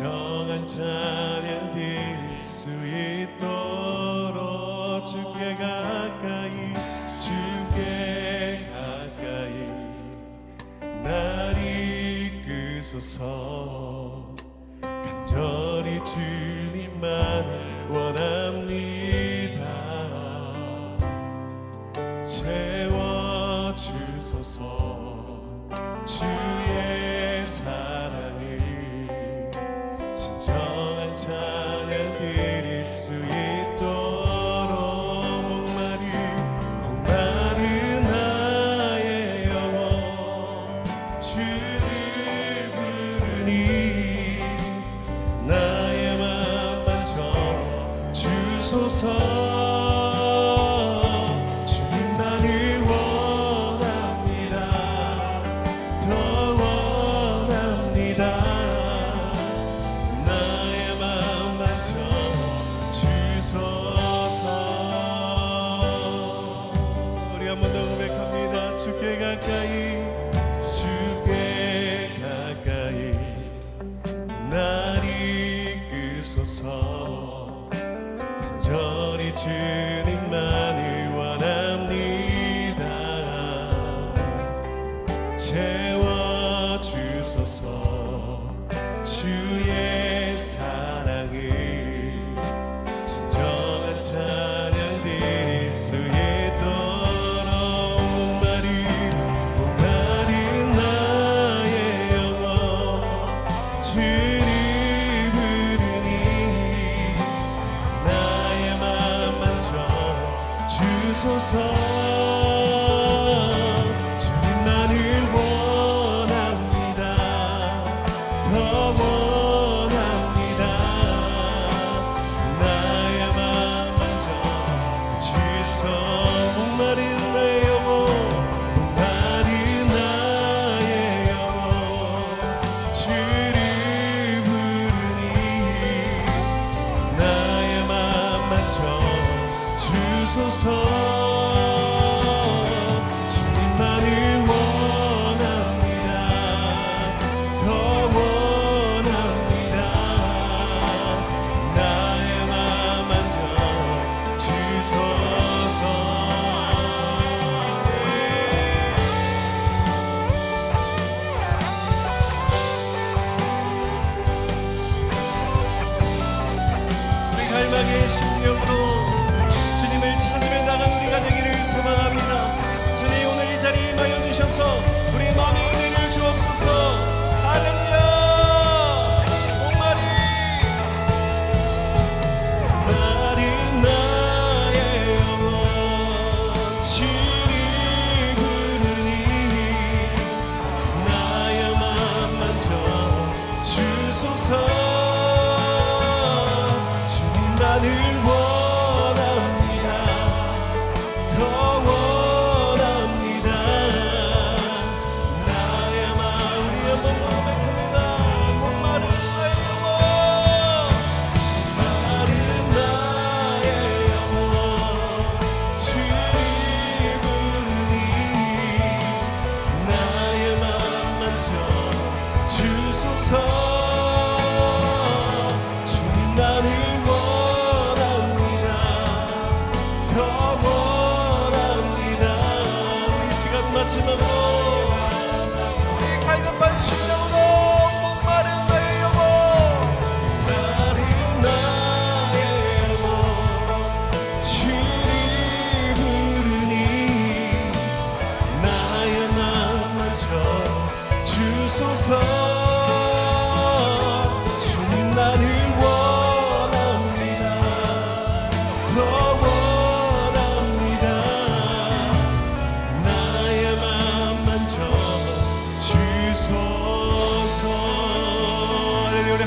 진정한 찬양 드릴 수 있도록 주께 가까이 주께 가까이 날 이끄소서. 주께서 간절히 주 주소서. 去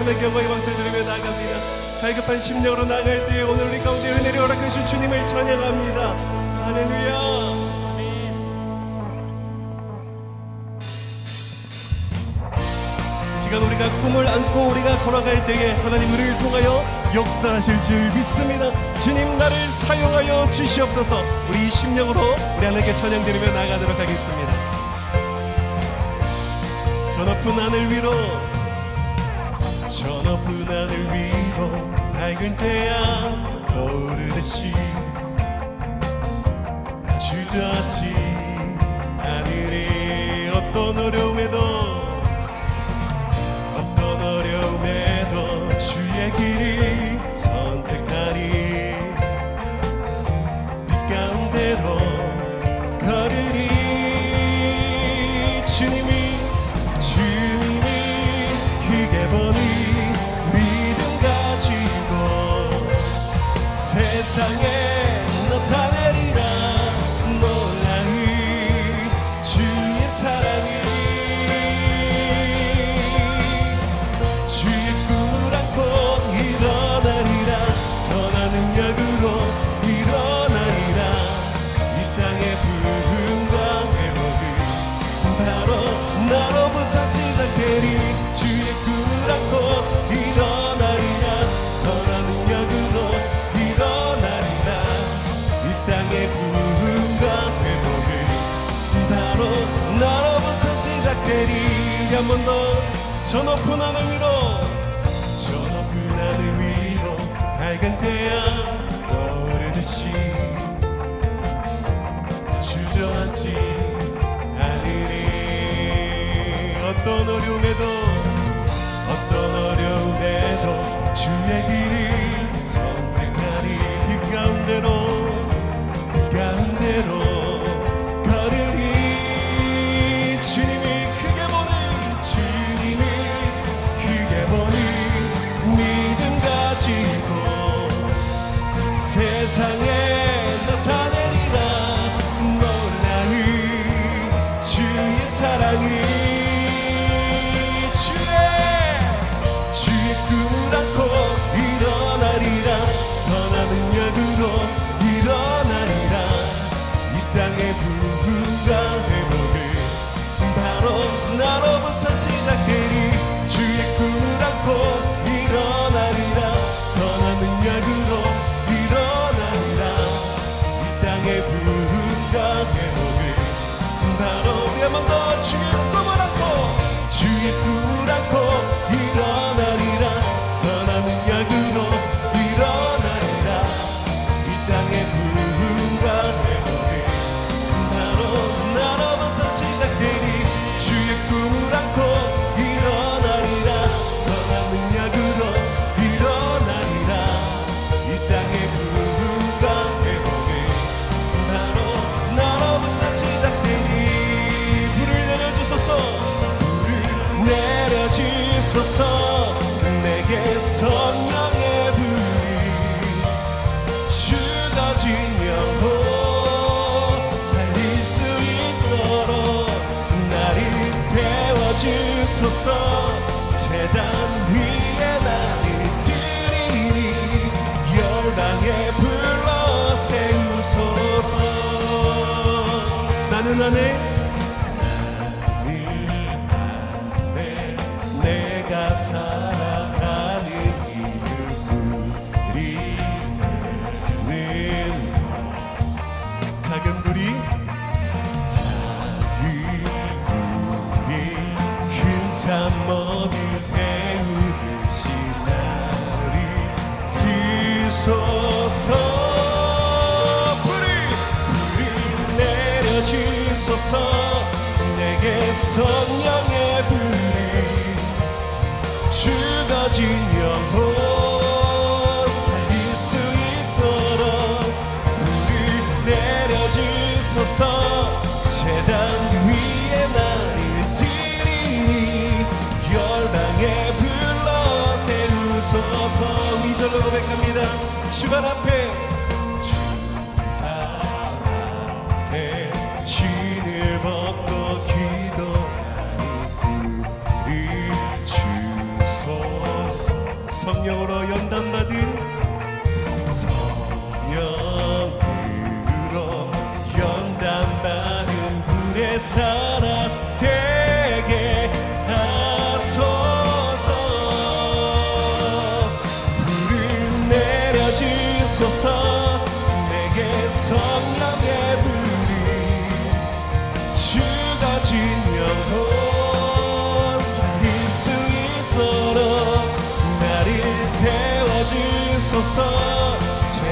하나님의 경고의 박수를 드리며 나갑니다 발급한 심령으로 나갈 때 오늘 우리 가운데 은혜를 허락하신 주님을 찬양합니다 할렐루야 시간 우리가 꿈을 안고 우리가 걸어갈 때에 하나님 우리를 통하여 역사하실 줄 믿습니다. 주님 나를 사용하여 주시옵소서. 우리 심령으로 우리 하나님께 찬양드리며 나가도록 하겠습니다. 저 높은 하늘 위로 저 높은 하늘 위로 밝은 태양. 저 높은 하늘 위로 저 높은 하늘 위로 밝은 태양 떠오르듯이 주저앉지 않으리 어떤 어려움에도 서서 재단 위에 나를 드리니 열방에 불러 세우소서. 나는 안에 내려주소서. 불이 불이 내려주소서. 내게 성령의 불이 죽어진 영혼. 고백합니다. 주간 앞에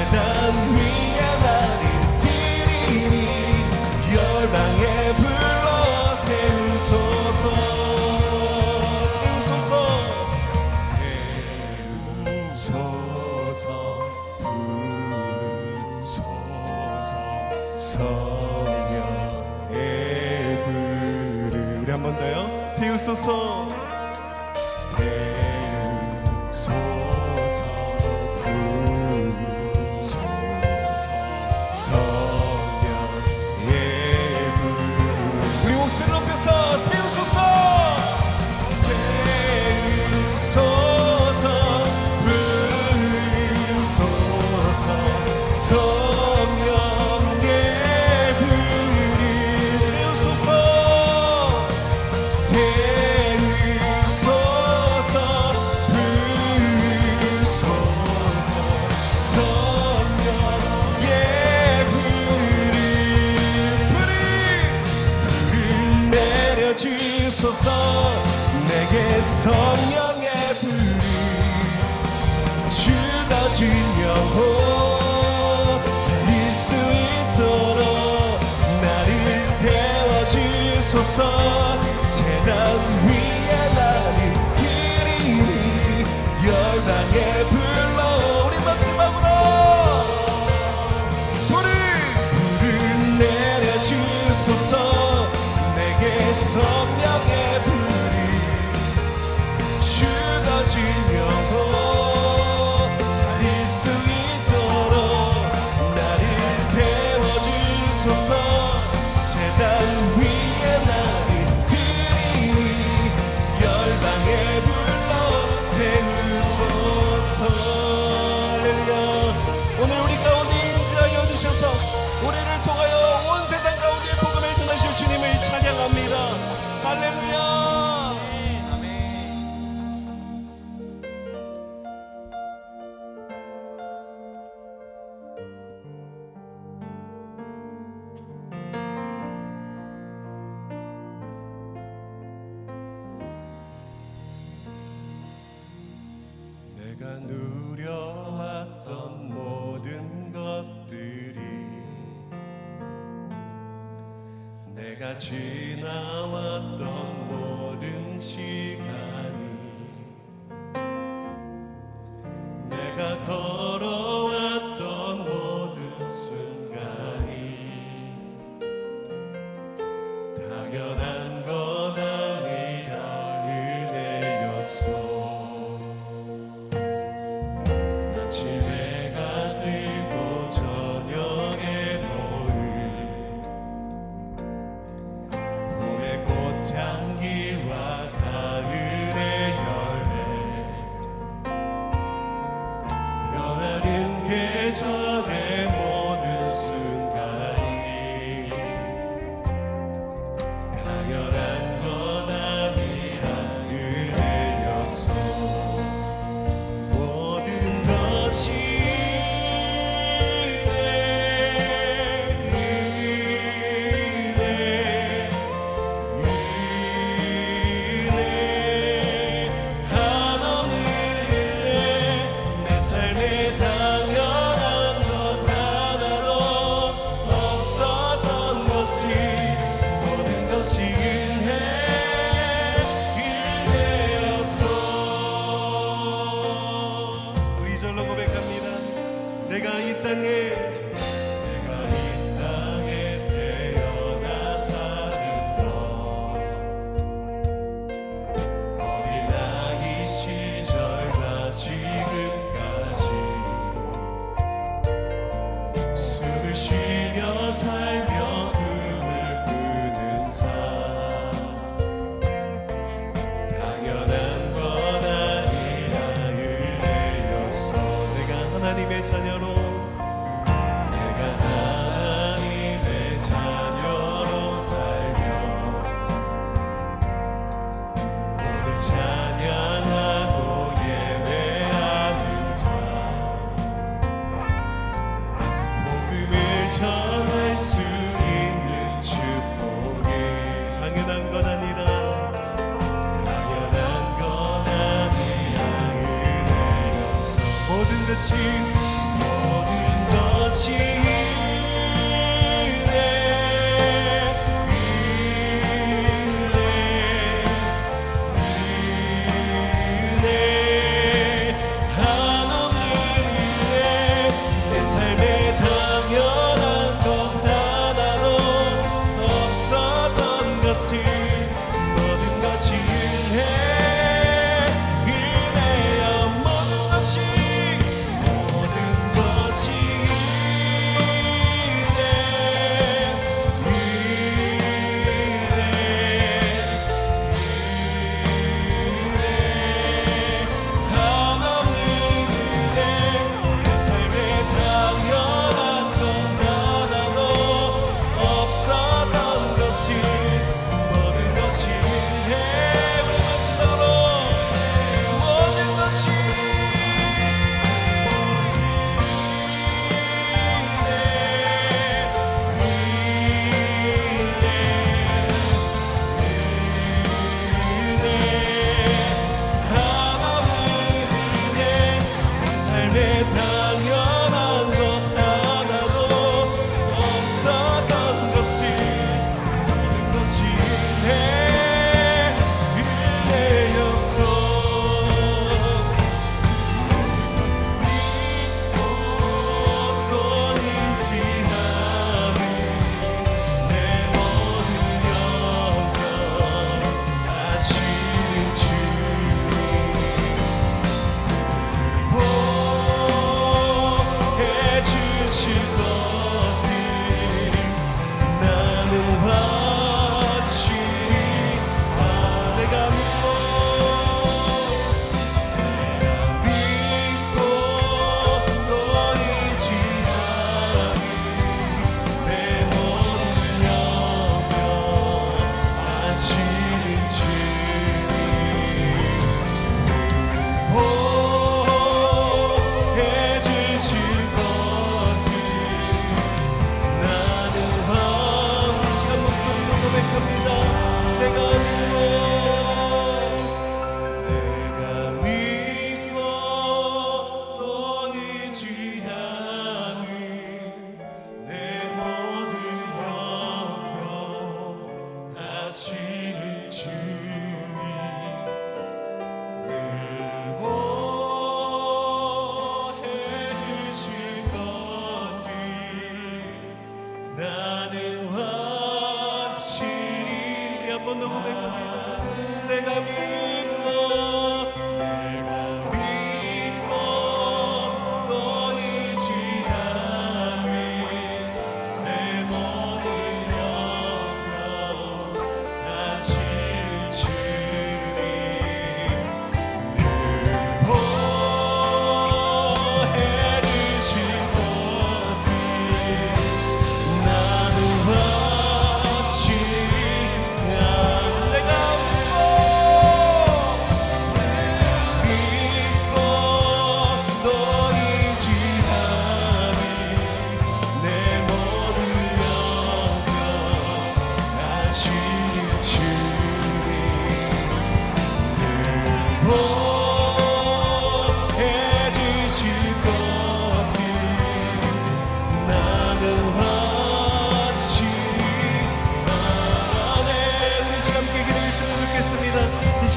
단, 위한 나를 드리니 열방에 불러 세우소서. 소서. 부소서. 성령의 불을. 우리 한 번 더요. 태우소서. 내게서 내가 지나왔던 모든 시간.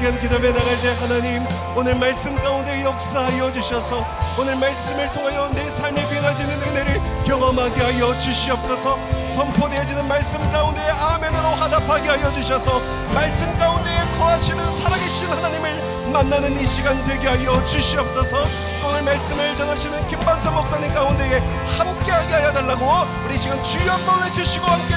시간 기도해 나갈 때 하나님 오늘 말씀 가운데 역사하여 주셔서 오늘 말씀을 통하여 내 삶이 변화지는 은혜를 경험하게 하여 주시옵소서. 선포되어지는 말씀 가운데 아멘으로 화답하게 하여 주셔서 말씀 가운데 거하시는 살아계신 하나님을 만나는 이 시간 되게 하여 주시옵소서. 오늘 말씀을 전하시는 김반사 목사님 가운데에 함께하게 하여 달라고 우리 시간 주여 한번 외치시고 함께